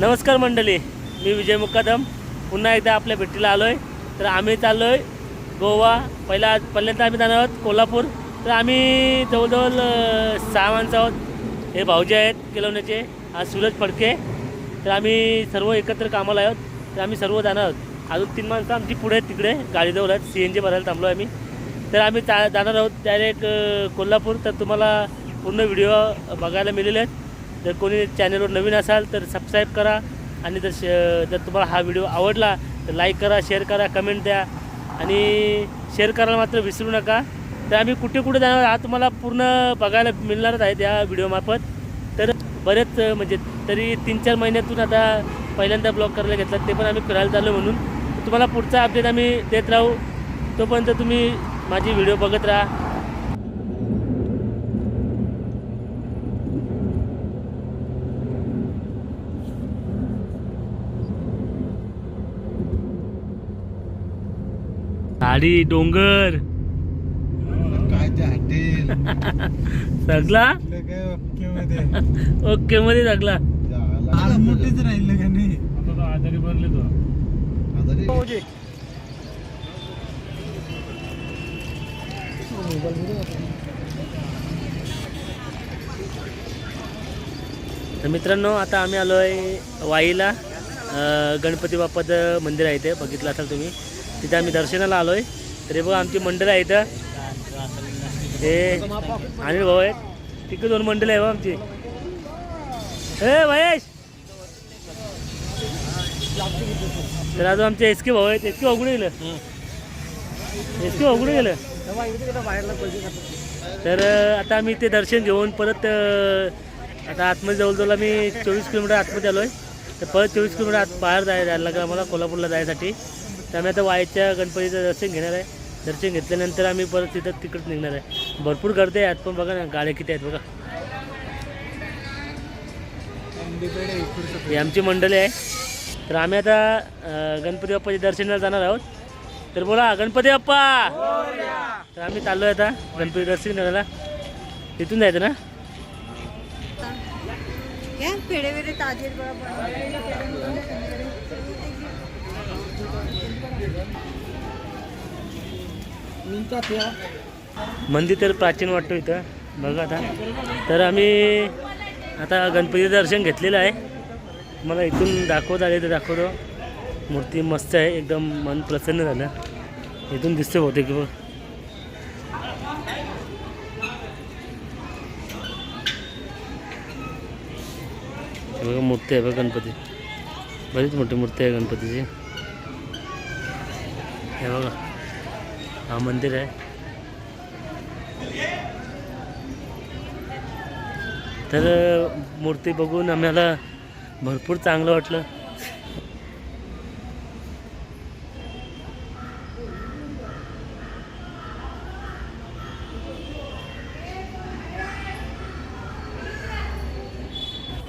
नमस्कार मंडळी मी विजय मुकादम पुन्हा एकदा आपल्या भेटीला आलो आहे तर आम्ही चाललो आहे गोवा. पहिला पहिल्यांदा आम्ही जाणार आहोत कोल्हापूर. तर आम्ही जवळजवळ सहा माणसं आहोत. हे भाऊजी आहेत केलवण्याचे. आज सूरज फडके. तर आम्ही सर्व एकत्र कामाला आहोत. तर आम्ही सर्व जाणार आहोत. अजून तीन माणसं आमची पुढे आहेत तिकडे. गाडीजवळ आहेत सी एन जी भरायला थांबलो आम्ही. तर आम्ही जा जाणार आहोत. डायरेक्ट कोल्हापूर. तर तुम्हाला पूर्ण व्हिडिओ बघायला मिळेल आहेत जर कोणी चॅनलवर नवीन असाल तर सबस्क्राईब करा. आणि जर श जर तुम्हाला हा व्हिडिओ आवडला तर लाईक करा शेअर करा कमेंट द्या. आणि शेअर करायला मात्र विसरू नका. तर आम्ही कुठे कुठे जाणार हा तुम्हाला पूर्ण बघायला मिळणारच आहे त्या व्हिडिओमार्फत तर बरेच म्हणजे तरी तीन चार महिन्यातून आता पहिल्यांदा ब्लॉग करायला घेतला ते पण आम्ही फिरायला चाललो म्हणून. तुम्हाला पुढचा अपडेट आम्ही देत राहू. तोपर्यंत तुम्ही माझी व्हिडिओ बघत राहा. झाडी डोंगर. काय ते हॉटेल? ओके मध्ये. ओके मध्ये सगळा. आज मोठेच राहिले का नाही? आजारी भरले तो. आजारी? तर मित्रांनो आता आम्ही आलो आहे वाईला गणपती बाप्पाचं मंदिर आहे इथे बघितलं असाल तुम्ही. तिथे आम्ही दर्शनाला आलो आहे तरी बघा आमची मंडळ आहे इथं हे अनिल भाऊ आहेत. तिकडे दोन मंडळ आहे बघा आमची. हे महेश! तर अजून आमचे एस के भाऊ आहेत. एसके के गेलं? एसके गेलं? तर आता आम्ही ते दर्शन घेऊन परत आता आतमध्ये जवळजवळ आम्ही चोवीस किलोमीटर आतमध्ये आलो आहे तर परत चोवीस किलोमीटर आत बाहेर जाय जायला लागलं आम्हाला कोल्हापूरला जायसाठी. तर आम्ही आता वायच्या गणपतीचं दर्शन घेणार आहे. दर्शन घेतल्यानंतर आम्ही परत तिथं तिकडं निघणार आहे. भरपूर गर्दी आहे आत पण बघा ना गाड्या किती आहेत बघा. ही आमची मंडळी आहे. तर आम्ही आता गणपती बाप्पाच्या दर्शनाला जाणार आहोत. तर बोला गणपती बाप्पा! तर आम्ही चाललो आहे आता गणपती दर्शन करायला. तिथून जायचं ना? पेड़े वेड़े ताजे मंदिर तर प्राचीन वाटतो इथं बघा आता. तर आम्ही आता गणपतीचं दर्शन घेतलेलं आहे. मला इथून दाखवत आले तर दाखवतो. मूर्ती मस्त आहे एकदम मन प्रसन्न झालं. इथून दिसतं होते की बघ बघा मूर्ती आहे बघा गणपती. बरीच मोठी मूर्ती आहे गणपतीची. हे बघा. हा मंदिर आहे. तर मूर्ती बघून आम्हाला भरपूर चांगलं वाटलं.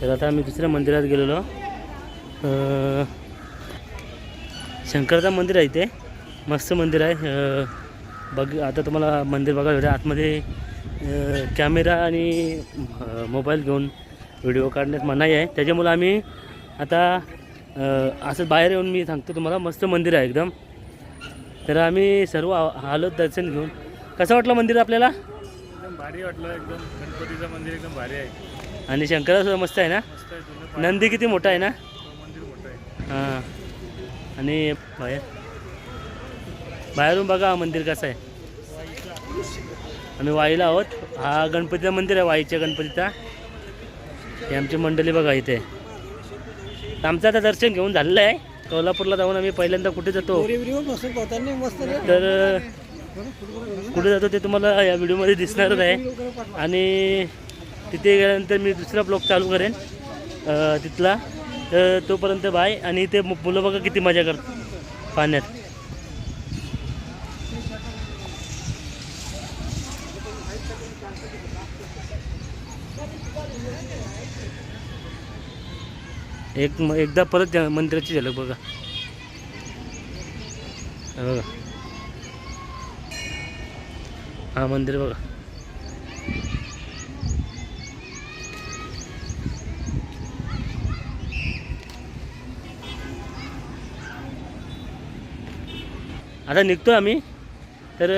तर आता आम्ही दुसऱ्या मंदिरात गेलेलो. शंकरचं मंदिर आहे इथे. मस्त मंदिर आहे. बघ आता तुम्हाला मंदिर बघायला भेटेल आतमध्ये कॅमेरा आणि मोबाईल घेऊन व्हिडिओ काढण्यात मनाई आहे. त्याच्यामुळं आम्ही आता असं बाहेर येऊन मी सांगतो तुम्हाला मस्त मंदिर आहे एकदम. तर आम्ही सर्व आलो दर्शन घेऊन. कसं वाटलं मंदिर आपल्याला? एकदम भारी वाटलं एकदम गणपतीचं मंदिर एकदम भारी आहे. आणि शंकराचं मस्त आहे ना? नंदी किती मोठा आहे ना? मंदिर मोठं आहे. हां. आणि बाहेर बाहेरून बघा हा मंदिर कसं आहे. आम्ही वाईला आहोत. हा गणपतीचं मंदिर आहे वाईच्या गणपतीचा. हे आमची मंडळी बघा इथे. तर आमचं आता दर्शन घेऊन झालेलं आहे. कोल्हापूरला जाऊन आम्ही पहिल्यांदा कुठे जातो? तर कुठे जातो ते तुम्हाला या व्हिडिओमध्ये दिसणारच आहे आणि तिथे गेल्यानंतर मी दुसरा ब्लॉग चालू करेन तिथला. तर तोपर्यंत बाय. आणि ते मु- मुलं बघा किती मजा करतात पाण्यात एक एकदा परत मंदिराची झलक बघा. बघा. हा मंदिर बघा. आता निघतो आम्ही. तर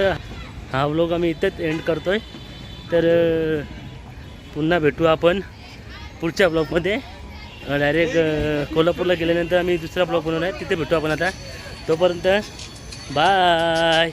हा व्लॉग आम्ही इथेच एंड करतो आहे तर पुन्हा भेटू आपण पुढच्या ब्लॉगमध्ये डायरेक्ट कोल्हापूरला गेल्यानंतर आम्ही दुसरा ब्लॉग बनवला आहे. तिथे भेटू आपण आता. तोपर्यंत बाय